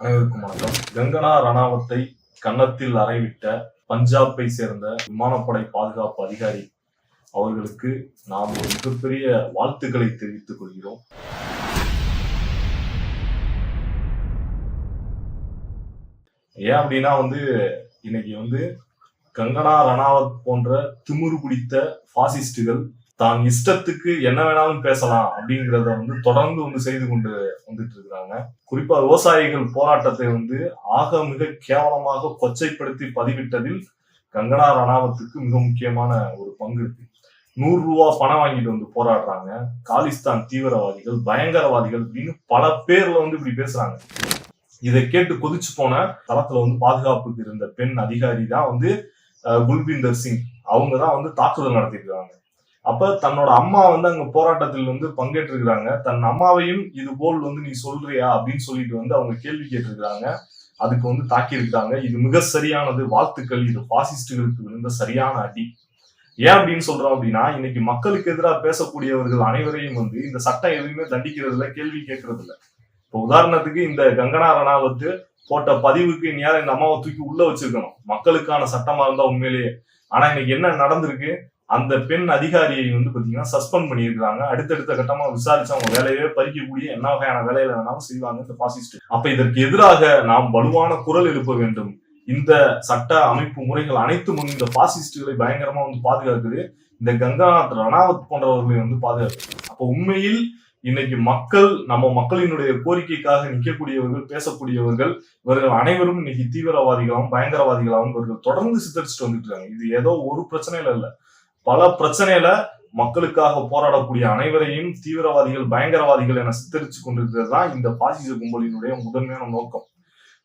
அனைவருக்கும் வணக்கம் கங்கனா ரணாவத்தை கன்னத்தில் அறைவிட்ட பஞ்சாபை சேர்ந்த விமானப்படை பாதுகாப்பு அதிகாரி அவர்களுக்கு நாம் ஒரு மிகப்பெரிய வாழ்த்துக்களை தெரிவித்துக் கொள்கிறோம். ஏன் அப்படின்னா வந்து இன்னைக்கு வந்து கங்கனா ரணாவத் போன்ற திமிரு பிடித்த பாசிஸ்டுகள் தான் இஷ்டத்துக்கு என்ன வேணாலும் பேசலாம் அப்படிங்கிறத வந்து தொடர்ந்து வந்து செய்து கொண்டு வந்துட்டு இருக்கிறாங்க. குறிப்பா விவசாயிகள் போராட்டத்தை வந்து ஆக மிக கேவலமாக கொச்சைப்படுத்தி பதிவிட்டதில் கங்கனா ரணாவத்துக்கு மிக முக்கியமான ஒரு பங்கு இருக்கு. நூறு ரூபா பணம் வாங்கிட்டு வந்து போராடுறாங்க. காலிஸ்தான் தீவிரவாதிகள் பயங்கரவாதிகள் அப்படின்னு பல பேர்ல வந்து இப்படி பேசுறாங்க. இதை கேட்டு கொதிச்சு போன தளத்துல வந்து பாதுகாப்புக்கு இருந்த பெண் அதிகாரி தான் வந்து குல்பீந்தர் சிங். அவங்க தான் வந்து தாக்குதல் நடத்திருக்காங்க அப்ப தன்னோட அம்மா வந்து அங்க போராட்டத்தில் வந்து பங்கேற்றிருக்கிறாங்க. தன் அம்மாவையும் இது போல் வந்து நீ சொல்றியா அப்படின்னு சொல்லிட்டு வந்து அவங்க கேள்வி கேட்டிருக்கிறாங்க. அதுக்கு வந்து தாக்கியிருக்காங்க இது மிக சரியானது. வாழ்த்துக்கள். இது பாசிஸ்டுகளுக்கு விழுந்த சரியான அடி. ஏன் அப்படின்னு சொல்றோம் அப்படின்னா இன்னைக்கு மக்களுக்கு எதிராக பேசக்கூடியவர்கள் அனைவரையும் வந்து இந்த சட்டம் எதுவுமே தண்டிக்கிறதுல கேள்வி கேட்கறது இல்லை இப்போ உதாரணத்துக்கு இந்த கங்கனா ரணாவத்து போட்ட பதிவுக்கு நேரம் இந்த அம்மாவை தூக்கி உள்ள வச்சிருக்கணும். மக்களுக்கான சட்டமா இருந்தா உண்மையிலேயே. ஆனா இன்னைக்கு என்ன நடந்திருக்கு? அந்த பெண் அதிகாரியை வந்து பாத்தீங்கன்னா சஸ்பெண்ட் பண்ணியிருக்காங்க அடுத்தடுத்த கட்டமா விசாரிச்சு அவங்க வேலையவே பறிக்கக்கூடிய என்ன வகையான வேலையில வேணாலும் செய்வாங்க இந்த பாசிஸ்ட் அப்ப இதற்கு எதிராக நாம் வலுவான குரல் எழுப்ப வேண்டும். இந்த சட்ட அமைப்பு முறைகள் அனைத்தும் இந்த பாசிஸ்டுகளை பயங்கரமா வந்து பாதுகாக்குது. இந்த கங்காநாத் ரணாவத் போன்றவர்களை வந்து பாதுகாக்குது. அப்ப உண்மையில் இன்னைக்கு மக்கள் நம்ம மக்களினுடைய கோரிக்கைக்காக நிற்கக்கூடியவர்கள் பேசக்கூடியவர்கள் இவர்கள் அனைவரும் இன்னைக்கு தீவிரவாதிகளாகவும் பயங்கரவாதிகளாகவும் இவர்கள் தொடர்ந்து சித்தரிச்சுட்டு வந்துட்டு இருக்காங்க. இது ஏதோ ஒரு பிரச்சனையில இல்ல. பல பிரச்சனையில மக்களுக்காக போராடக்கூடிய அனைவரையும் தீவிரவாதிகள் பயங்கரவாதிகள் என சித்தரிச்சு கொண்டிருக்கிறது தான் இந்த பாசிச கும்பலினுடைய முதன்மையான நோக்கம்.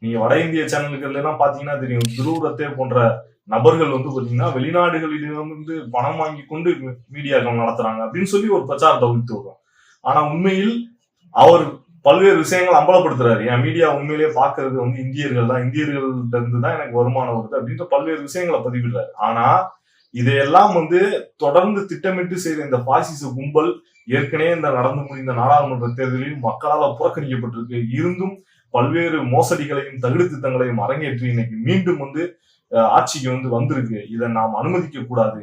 நீங்க வட இந்திய சேனல்கள் எல்லாம் பாத்தீங்கன்னா தெரியும் துருவரத்தே போன்ற நபர்கள் வந்து பாத்தீங்கன்னா வெளிநாடுகளிலிருந்து பணம் வாங்கி கொண்டு மீடியாக்கள் நடத்துறாங்க அப்படின்னு சொல்லி ஒரு பிரச்சாரத்தை உழித்து வரும் ஆனா உண்மையில் அவர் பல்வேறு விஷயங்கள் அம்பலப்படுத்துறாரு. என் மீடியா உண்மையிலேயே பாக்குறது வந்து இந்தியர்கள் தான் இந்தியர்கள்ட்ட இருந்து தான் எனக்கு வருமானம் வருது அப்படின்ற பல்வேறு விஷயங்களை பதிவிடுறாரு. ஆனா இதையெல்லாம் வந்து தொடர்ந்து திட்டமிட்டு செய்த இந்த பாசிச கும்பல் ஏற்கனவே இந்த நடந்து முடிந்த நாடாளுமன்ற தேர்தலில் மக்களால் புறக்கணிக்கப்பட்டிருக்கு. இருந்தும் பல்வேறு மோசடிகளையும் தகுடு திட்டங்களையும் அரங்கேற்றி இன்னைக்கு மீண்டும் வந்து ஆட்சிக்கு வந்து வந்திருக்கு. இதை நாம் அனுமதிக்க கூடாது.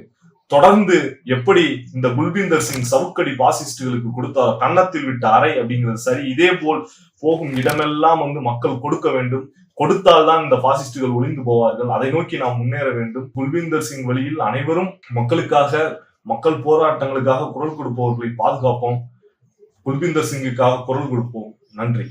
தொடர்ந்து எப்படி இந்த குல்பீந்தர் சிங் சவுக்கடி பாசிஸ்டுகளுக்கு கொடுத்தாரோ கன்னத்தில் விட்ட அறை அப்படிங்கிறது சரி இதே போல் போகும் இடமெல்லாம் வந்து மக்கள் கொடுக்க வேண்டும். கொடுத்தால்தான் இந்த பாசிஸ்டுகள் ஒளிந்து போவார்கள். அதை நோக்கி நாம் முன்னேற வேண்டும். குல்பீந்தர் சிங் வழியில் அனைவரும் மக்களுக்காக மக்கள் போராட்டங்களுக்காக குரல் கொடுப்பவர்களை பாதுகாப்போம். குல்பீந்தர் சிங்குக்காக குரல் கொடுப்போம். நன்றி.